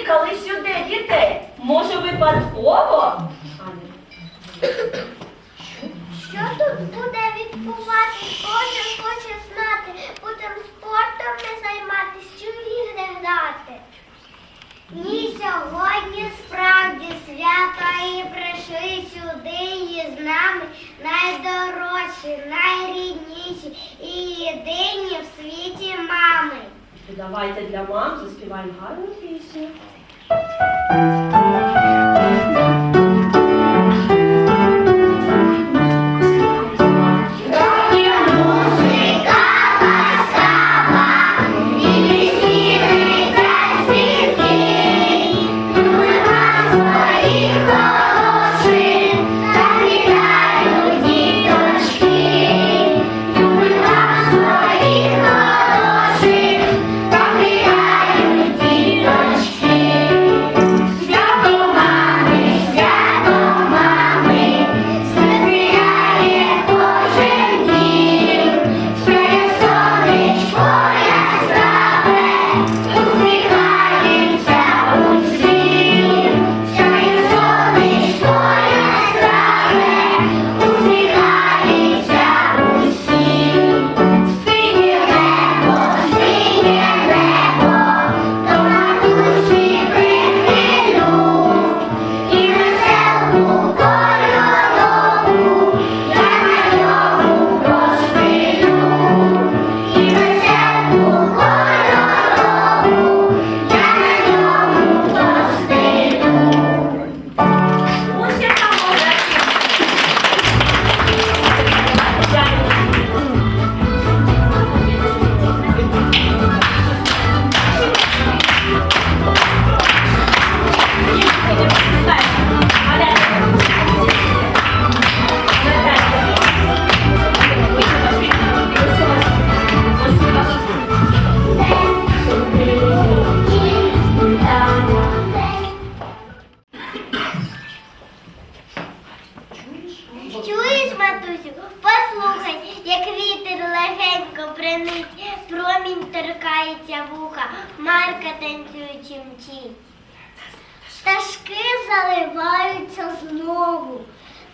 скликали сюди дітей. Може, випадково? Що тут буде відбуватись? Кожен хоче знати. Будемо спортом не займатися, чи в ігри грати. Ні, сьогодні справді свято і прийшли сюди і з нами найдорожчі, найрідніші і єдині в світі мами. Давайте для мам заспіваємо гарну пісню.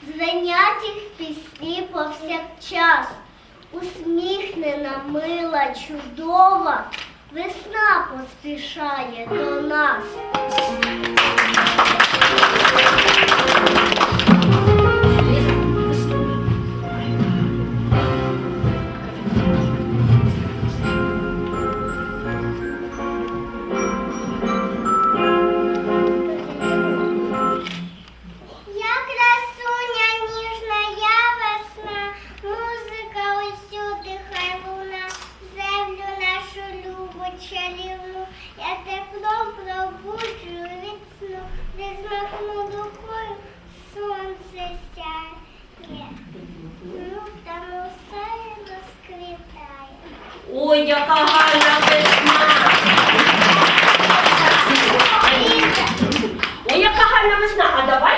Звенять їх пісні повсякчас. Усміхнена, мила, чудова, весна поспішає до нас. Ой, яка гарна весна!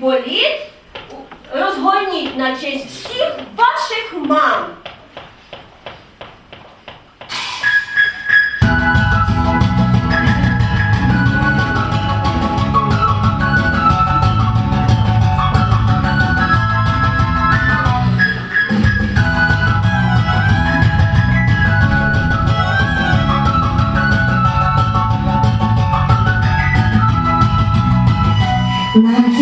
Політ розгорніть на честь всіх ваших мам. Над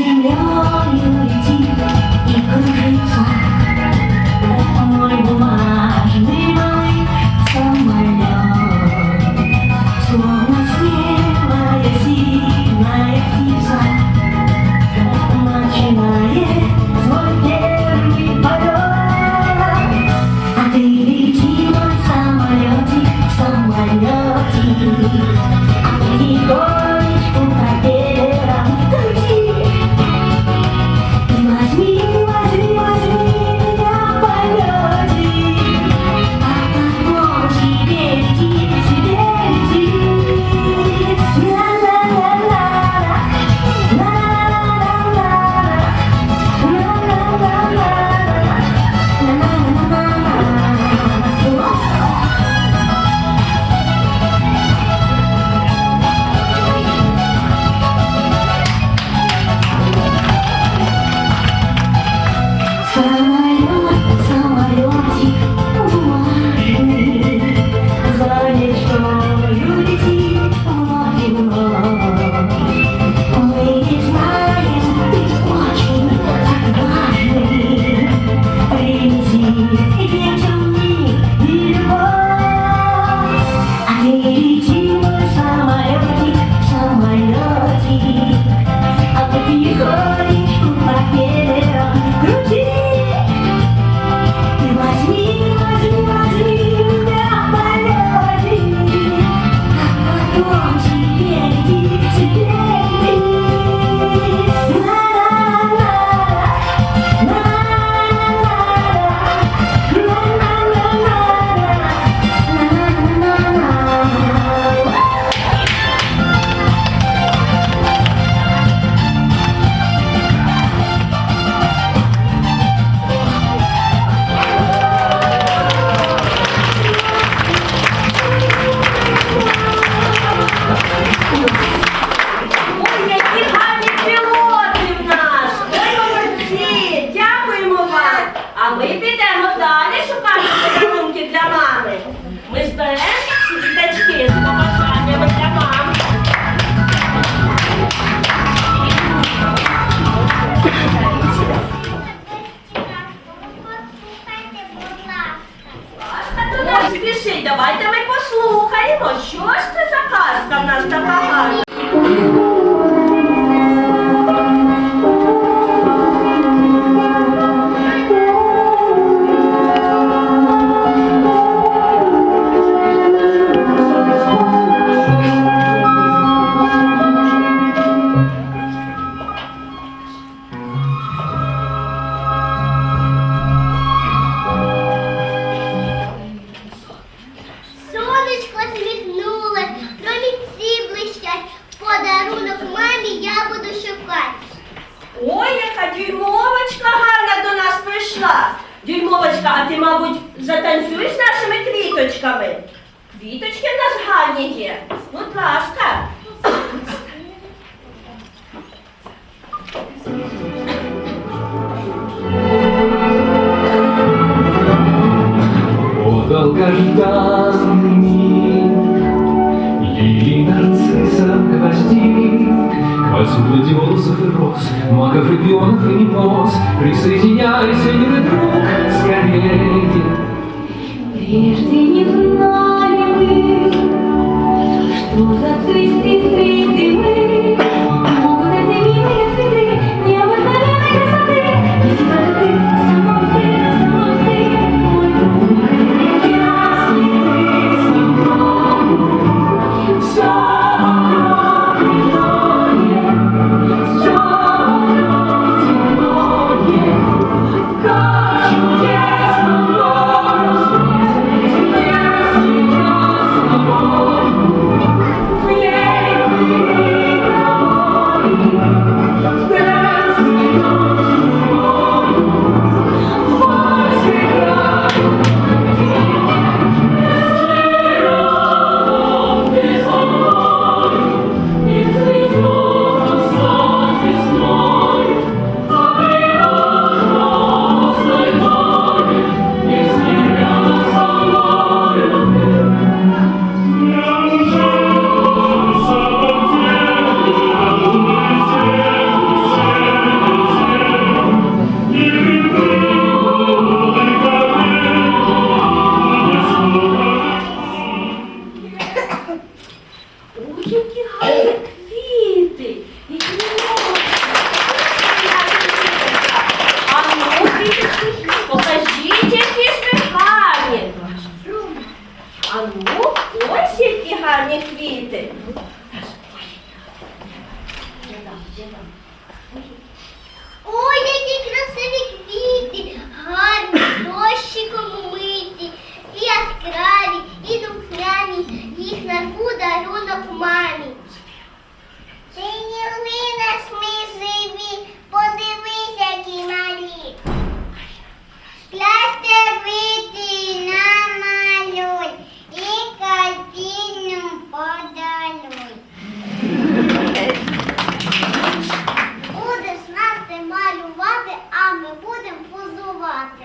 ми будемо позувати.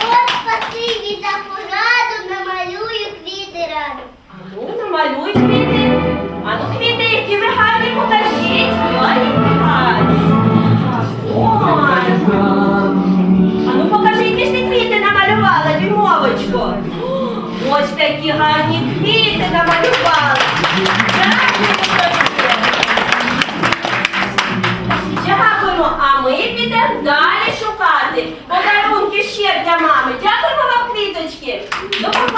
От спасибі за пораду, намалюю квіти раду. А ну, намалюй квіти. А ну, квіти, які ви гарні, покажіть. Ой, гарні. Ой. А ну ти квіти намалювала, дімовочко. Ось такі гарні квіти намалювала. Дякую ще для мами. Дякуємо вам, квіточки. До побачення.